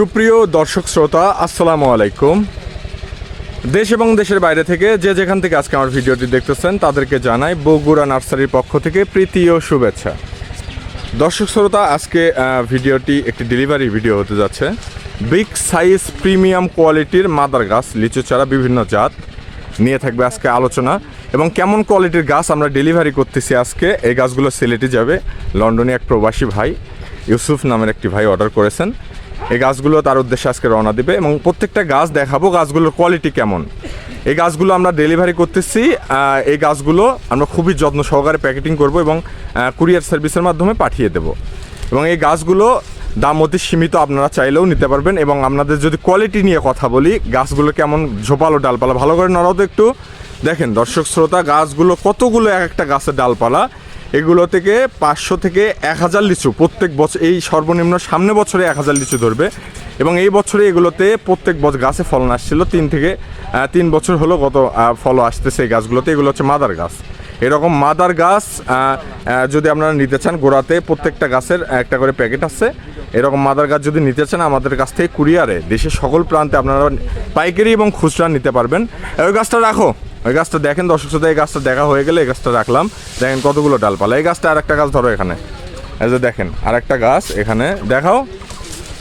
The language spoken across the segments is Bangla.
সুপ্রিয় দর্শক শ্রোতা, আসসালামু আলাইকুম। দেশ এবং দেশের বাইরে থেকে যে যেখান থেকে আজকে আমার ভিডিওটি দেখতেছেন, তাদেরকে জানাই বগুড়া নার্সারির পক্ষ থেকে প্রীতি ও শুভেচ্ছা। দর্শক শ্রোতা, আজকে ভিডিওটি একটি ডেলিভারি ভিডিও হতে যাচ্ছে। বিগ সাইজ প্রিমিয়াম কোয়ালিটির মাদার গাছ, লিচু চারা, বিভিন্ন জাত নিয়ে থাকবে আজকে আলোচনা। এবং কেমন কোয়ালিটির গাছ আমরা ডেলিভারি করতেছি আজকে, এই গাছগুলো সিলেটে যাবে। লন্ডনে এক প্রবাসী ভাই, ইউসুফ নামের একটি ভাই অর্ডার করেছেন। এই গাছগুলো তার উদ্দেশ্যে আজকে রওনা দিবে এবং প্রত্যেকটা গাছ দেখাবো গাছগুলোর কোয়ালিটি কেমন। এই গাছগুলো আমরা ডেলিভারি করতেছি এই গাছগুলো আমরা খুবই যত্ন সহকারে প্যাকেটিং করব এবং কুরিয়ার সার্ভিসের মাধ্যমে পাঠিয়ে দেব। এবং এই গাছগুলো দাম অতি সীমিত, আপনারা চাইলেও নিতে পারবেন এবং আপনাদের যদি কোয়ালিটি নিয়ে কথা বলি, গাছগুলো কেমন ঝোপালো ডালপালা। ভালো করে নড়াও তো একটু। দেখেন দর্শক শ্রোতা, গাছগুলো কতগুলো এক একটা গাছের ডালপালা। এগুলো থেকে পাঁচশো থেকে এক হাজার লিচু প্রত্যেক বছর এই সর্বনিম্ন সামনে বছরে এক হাজার লিচু ধরবে। এবং এই বছরে এগুলোতে প্রত্যেক বছর গাছে ফলন আসছিল। তিন থেকে তিন বছর হলো গত ফল আসতেছে এই গাছগুলোতে। এগুলো হচ্ছে মাদার গাছ। এরকম মাদার গাছ যদি আপনারা নিতে চান গোড়াতে, প্রত্যেকটা গাছের একটা করে প্যাকেট আছে। এরকম মাদার গাছ যদি নিতে চান, আমাদের কাছ থেকে কুরিয়ারে, দেশের সকল প্রান্তে আপনারা পাইকারি এবং খুচরা নিতে পারবেন। ওই গাছটা রাখো। ওই গাছটা দেখেন, দর্শক শ্রোতা, এই গাছটা দেখা হয়ে গেলে এই গাছটা রাখলাম। দেখেন কতগুলো ডালপালা। এই গাছটা আর একটা গাছ ধরো এখানে। এই যে দেখেন আর একটা গাছ এখানে। দেখাও,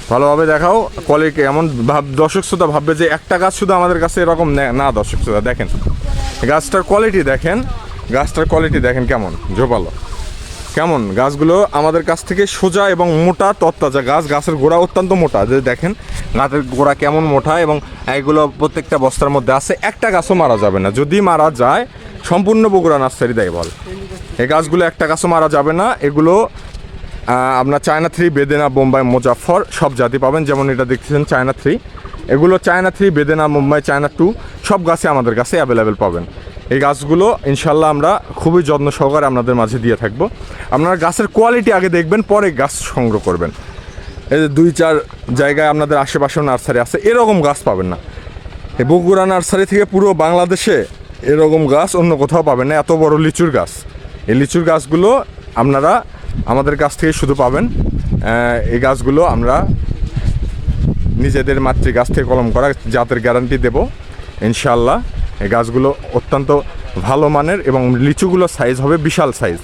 ভালোভাবে দেখাও। কোয়ালিটি এমন ভাব, দর্শক শ্রোতা ভাববে যে একটা গাছ শুধু আমাদের কাছে এরকম নে- দর্শক শ্রোতা, দেখেন। গাছটার কোয়ালিটি দেখেন। গাছটার কোয়ালিটি দেখেন কেমন? ঝোপালো। কেমন? গাছগুলো আমাদের কাছ থেকে সোজা এবং মোটা তত্তাজা গাছ। গাছের গোড়া অত্যন্ত মোটা যে দেখেন। গাছের গোড়া কেমন মোটা এবং এগুলো প্রত্যেকটা বস্তার মধ্যে আছে। একটা গাছও মারা যাবে না। যদি মারা যায়, সম্পূর্ণ বগুড়া নার্সারি দেয় বল। এই গাছগুলো একটা গাছও মারা যাবে না। এগুলো আপনার চায়না থ্রি, বেদেনা, বোম্বাই মুজাফর সব জাতি পাবেন। যেমন এটা দেখতেছেন, চায়না থ্রি। এগুলো China three, Bedana Mumbai China two সব গাছে আমাদের কাছে অ্যাভেলেবেল পাবেন। এই গাছগুলো ইনশাল্লাহ আমরা খুবই যত্ন সহকারে আপনাদের মাঝে দিয়ে থাকব। আপনারা গাছের কোয়ালিটি আগে দেখবেন, পরে গাছ সংগ্রহ করবেন। এই যে দুই চার জায়গায় আপনাদের আশেপাশেও নার্সারি আছে, এরকম গাছ পাবেন না। এই বগুড়া নার্সারি থেকে পুরো বাংলাদেশে এরকম গাছ অন্য কোথাও পাবেন না, এত বড় লিচুর গাছ। এই লিচুর গাছগুলো আপনারা আমাদের কাছ থেকে শুধু পাবেন। এই গাছগুলো আমরা নিজেদের মাতৃ গাছ থেকে কলম করা জাতের গ্যারান্টি দেব, ইনশাল্লাহ। এই গাছগুলো অত্যন্ত ভালো মানের এবং লিচুগুলো সাইজ হবে বিশাল সাইজ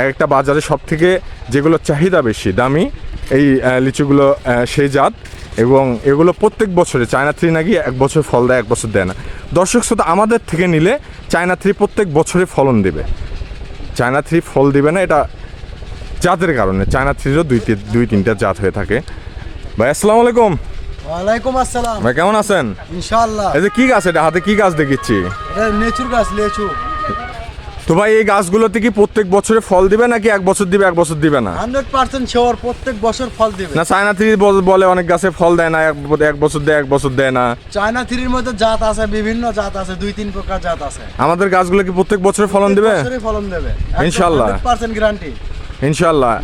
এক একটা বাজারে সব থেকে যেগুলো চাহিদা বেশি, দামি, এই লিচুগুলো সেই জাত এবং এগুলো প্রত্যেক বছরে, চায়না থ্রি নাকি এক বছর ফল দেয়, এক বছর দেয় না। দর্শক শ্রোতা, আমাদের থেকে নিলে চায়না থ্রি প্রত্যেক বছরে ফলন দেবে। চায়না থ্রি ফল দিবে না, এটা জাতের কারণে। চায়না থ্রিরও দুই দুই তিনটা জাত হয়ে থাকে। ভাই, আসসালামু আলাইকুম। ওয়ালাইকুম আসসালাম। ভাই কেমন আছেন? ইনশাআল্লাহ। এই যে কি গাছ এটা? হাতে কি গাছ দেখিচ্ছি? এটা নেচুর গাছ লেচু। তো ভাই এই গাছগুলোতে কি প্রত্যেক বছরে ফল দিবে নাকি এক বছর দিবে এক বছর দিবে না? হান্ড্রেড পার্সেন্ট শিওর প্রত্যেক বছর ফল দেবে। না চায়না থ্রি বলে অনেক গাছে ফল দেয় না এক- বছর দেয় এক বছর দেয় না। চায়না থ্রির মধ্যে জাত আছে বিভিন্ন জাত আছে দুই তিন প্রকার জাত আছে। আমাদের গাছগুলো কি প্রত্যেক বছরে ফলন দিবে? ফলন দেবে। ইনশাআল্লাহ। পার্সেন্ট গ্যারান্টি ইনশাল্লাহ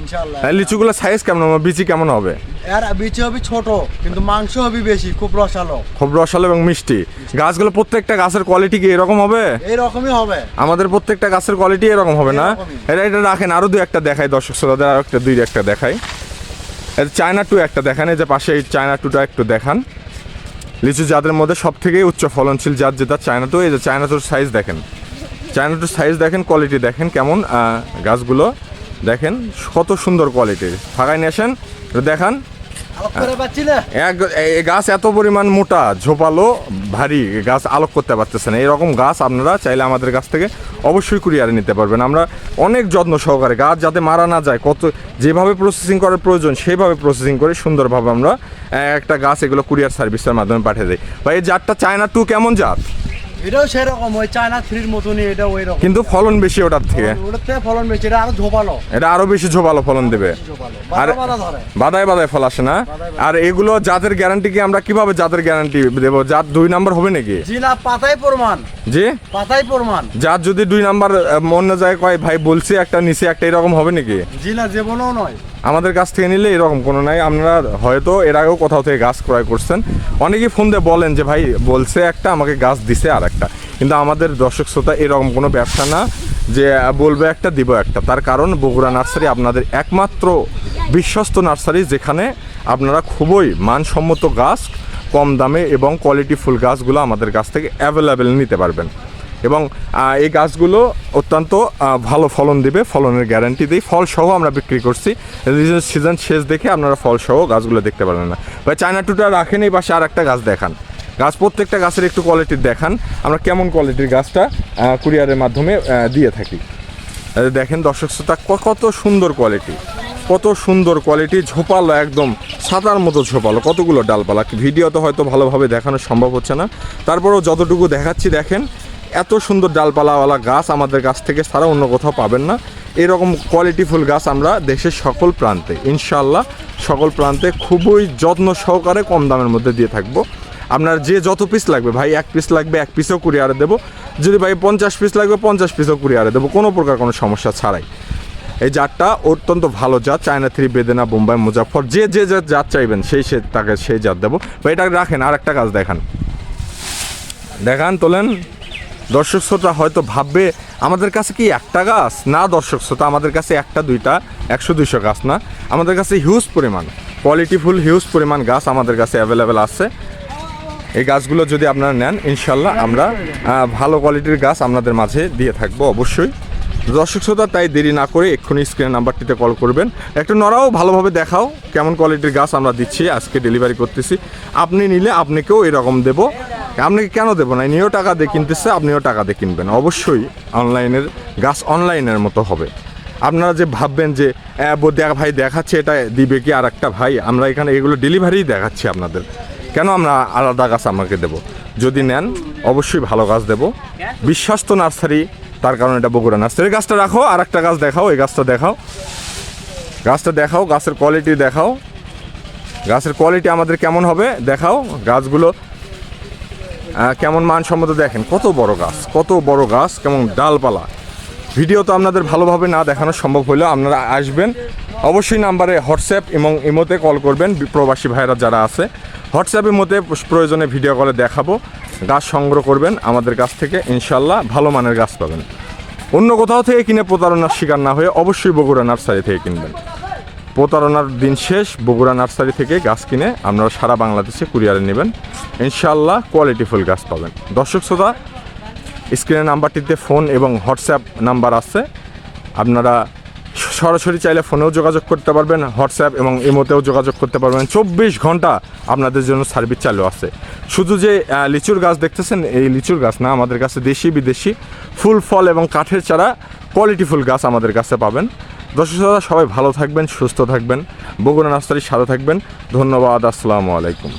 লিচুগুলো সাইজ কেমন হবে? বিচি কেমন হবে? এর বিচি হবে ছোট কিন্তু মাংস হবে বেশি খুব রসালো। খুব রসালো এবং মিষ্টি। গাছগুলো প্রত্যেকটা গাছের কোয়ালিটি কি এরকম হবে? এই রকমই হবে। আমাদের প্রত্যেকটা গাছের কোয়ালিটি এরকম হবে না? এটা এটা রাখেন আরও দুই একটা দেখাই দর্শক শ্রোতাদের আরও একটা দুই একটা দেখাই। চায়না টু একটা দেখান এই যে পাশে এই চায়না টুটা একটু দেখান। লিচু জাতের মধ্যে সব থেকে উচ্চ ফলনশীল জাত যেটা চায়না টু এই যে চায়না টুর সাইজ দেখেন। চায়না টুর সাইজ দেখেন কোয়ালিটি দেখেন কেমন গাছগুলো। দেখেন কত সুন্দর কোয়ালিটির ফাঁকায় নিয়ে আসেন দেখান। গাছ এত পরিমাণ মোটা ঝোপালো ভারী গাছ আলোক করতে পারতেছে না। এরকম গাছ আপনারা চাইলে আমাদের কাছ থেকে অবশ্যই কুরিয়ারে নিতে পারবেন। আমরা অনেক যত্ন সহকারে গাছ যাতে মারা না যায় কত যেভাবে প্রসেসিং করার প্রয়োজন সেভাবে প্রসেসিং করে সুন্দরভাবে আমরা একটা গাছ এগুলো কুরিয়ার সার্ভিসের মাধ্যমে পাঠিয়ে দিই। বা এই জাতটা চায়না টু কেমন জাত? এটাও সেরকম ওই চায়না থ্রির মতনই এটা ওই রকম কিন্তু ফলন বেশি ওটার থেকে। ওটার থেকে ফলন বেশি এটা আরও ঝোপালো। এটা আরও বেশি ঝোপালো ফলন দেবে। আর বাদায় বাদায় ফল আসে না। আর এগুলো জাতের গ্যারান্টি কি আমরা কীভাবে জাতের গ্যারান্টি দেবো? জাত দুই নাম্বার হবে নাকি? জি না পাতাই প্রমাণ। জি? পাতাই প্রমাণ। যার যদি দুই নাম্বার মন না যায় কয় ভাই বলছি একটা নিচে একটা এরকম হবে নাকি? জি না জীবনও নয়। আমাদের কাছ থেকে নিলে এরকম কোনো নাই। আপনারা হয়তো এর আগেও কোথাও থেকে গাছ ক্রয় করছেন। অনেকেই ফোন দিয়ে বলেন যে ভাই বলছে একটা আমাকে গাছ দিছে আর একটা কিন্তু আমাদের দর্শক শ্রোতা এরকম কোনো ব্যবসা না যে বলবে একটা দিব একটা। তার কারণ বগুড়া নার্সারি আপনাদের একমাত্র বিশ্বস্ত নার্সারি যেখানে আপনারা খুবই মানসম্মত গাছ কম দামে এবং কোয়ালিটি ফুল গাছগুলো আমাদের কাছ থেকে অ্যাভেলেবেল নিতে পারবেন। এবং এই গাছগুলো অত্যন্ত ভালো ফলন দেবে, ফলনের গ্যারান্টি দিই। ফলসহ আমরা বিক্রি করছি। সিজন শেষ দেখে আপনারা ফলসহ গাছগুলো দেখতে পারবেন না। ভাই, চায়না টুটা রাখেন, এই পাশে আর একটা গাছ দেখান। গাছ প্রত্যেকটা গাছের একটু কোয়ালিটির দেখান। আমরা কেমন কোয়ালিটির গাছটা কুরিয়ারের মাধ্যমে দিয়ে থাকি। দেখেন দর্শক শ্রোতা কত সুন্দর কোয়ালিটি কত সুন্দর কোয়ালিটি ঝোপালো একদম, সাদার মতো ঝোপালো, কতগুলো ডালপালা। ভিডিওতে হয়তো ভালোভাবে দেখানো সম্ভব হচ্ছে না। তারপরেও যতটুকু দেখাচ্ছি, দেখেন, এত সুন্দর ডালপালাওয়ালা গাছ আমাদের গাছ থেকে ছাড়া অন্য কোথাও পাবেন না। এরকম কোয়ালিটিফুল গাছ আমরা দেশের সকল প্রান্তে ইনশাল্লাহ সকল প্রান্তে খুবই যত্ন সহকারে কম দামের মধ্যে দিয়ে থাকব। আপনার যে যত পিস লাগবে, ভাই, এক পিস লাগবে, এক পিসও কুরিয়ারে দেবো। যদি ভাই পঞ্চাশ পিস লাগবে, পঞ্চাশ পিসও কুরিয়ারে দেবো, কোনো প্রকার কোনো সমস্যা ছাড়াই। এই জাতটা অত্যন্ত ভালো জাত। চায়না থ্রি, বেদেনা, বোম্বাই মুজাফর যে যে যে জাত চাইবেন, সেই সে তাকে সেই জাত দেবো। ভাই, এটা রাখেন আর একটা কাজ দেখান। দেখান, তোলেন। দর্শক শ্রোতা হয়তো ভাববে, আমাদের কাছে কি একটা গাছ? না, দর্শক শ্রোতা, আমাদের কাছে একটা, দুইটা, একশো দুইশো গাছ না। আমাদের কাছে হিউজ পরিমাণ কোয়ালিটিফুল হিউজ পরিমাণ গাছ আমাদের কাছে অ্যাভেলেবেল আছে। এই গাছগুলো যদি আপনারা নেন, ইনশাল্লাহ আমরা ভালো কোয়ালিটির গাছ আপনাদের মাঝে দিয়ে থাকব অবশ্যই। দর্শক শ্রোতা তাই দেরি না করে এক্ষুনি স্ক্রিন নাম্বারটিতে কল করবেন। একটু নরাও ভালোভাবে দেখাও কেমন কোয়ালিটির গাছ আমরা দিচ্ছি আজকে ডেলিভারি করতেছি। আপনি নিলে আপনাকেও এরকম দেব। আপনাকে কেন দেবো না? নিয়েও টাকা দিয়ে কিনতেছে আপনিও টাকা দিয়ে কিনবেন। অবশ্যই অনলাইনের গাছ অনলাইনের মতো হবে। আপনারা যে ভাববেন যে "আহ, দেখ ভাই দেখাচ্ছে এটা দিবে কি আর একটা ভাই? আমরা এখানে এগুলো ডেলিভারি দেখাচ্ছি আপনাদের। কেন আমরা আলাদা গাছ আমাকে দেব? যদি নেন অবশ্যই ভালো গাছ দেব। বিশ্বস্ত নার্সারি তার কারণে এটা বগুড়া নার্সারি। গাছটা রাখো আর একটা গাছ দেখাও, এই গাছটা দেখাও। গাছটা দেখাও, গাছের কোয়ালিটি দেখাও। গাছের কোয়ালিটি আমাদের কেমন হবে দেখাও। গাছগুলো কেমন মানসম্মত দেখেন। কত বড় গাছ, কত বড় গাছ, কেমন ডালপালা। ভিডিও তো আপনাদের ভালোভাবে না দেখানো সম্ভব হলেও আপনারা আসবেন। অবশ্যই নাম্বারে হোয়াটসঅ্যাপ এবং ইমোতে কল করবেন। প্রবাসী ভাইরা যারা আছে, হোয়াটসঅ্যাপ ইমোতে প্রয়োজনে ভিডিও কলে দেখাবো। গাছ সংগ্রহ করবেন আমাদের কাছ থেকে ইনশাল্লাহ ভালো মানের গাছ পাবেন। অন্য কোথাও থেকে কিনে প্রতারণার শিকার না হয়ে অবশ্যই বগুড়া নার্সারি থেকে কিনবেন। প্রতারণার দিন শেষ, বগুড়া নার্সারি থেকে গাছ কিনে আপনারা সারা বাংলাদেশে কুরিয়ারে নেবেন। ইনশাল্লাহ কোয়ালিটিফুল গাছ পাবেন। দর্শক শ্রোতা স্ক্রিনের নাম্বারটিতে ফোন এবং হোয়াটসঅ্যাপ নাম্বার আছে। আপনারা সরাসরি চাইলে ফোনেও যোগাযোগ করতে পারবেন, হোয়াটসঅ্যাপ এবং ইমোতেও যোগাযোগ করতে পারবেন। চব্বিশ ঘণ্টা আপনাদের জন্য সার্ভিস চালু আছে। শুধু যে লিচুর গাছ দেখতেছেন, এই লিচুর গাছ না, আমাদের কাছে দেশি বিদেশি ফুল, ফল এবং কাঠের চারা কোয়ালিটিফুল গাছ আমাদের কাছে পাবেন। দর্শক শ্রোতা, সবাই ভালো থাকবেন, সুস্থ থাকবেন, বগুড়া নার্সারির সাথে থাকবেন। ধন্যবাদ, আসসালামু আলাইকুম।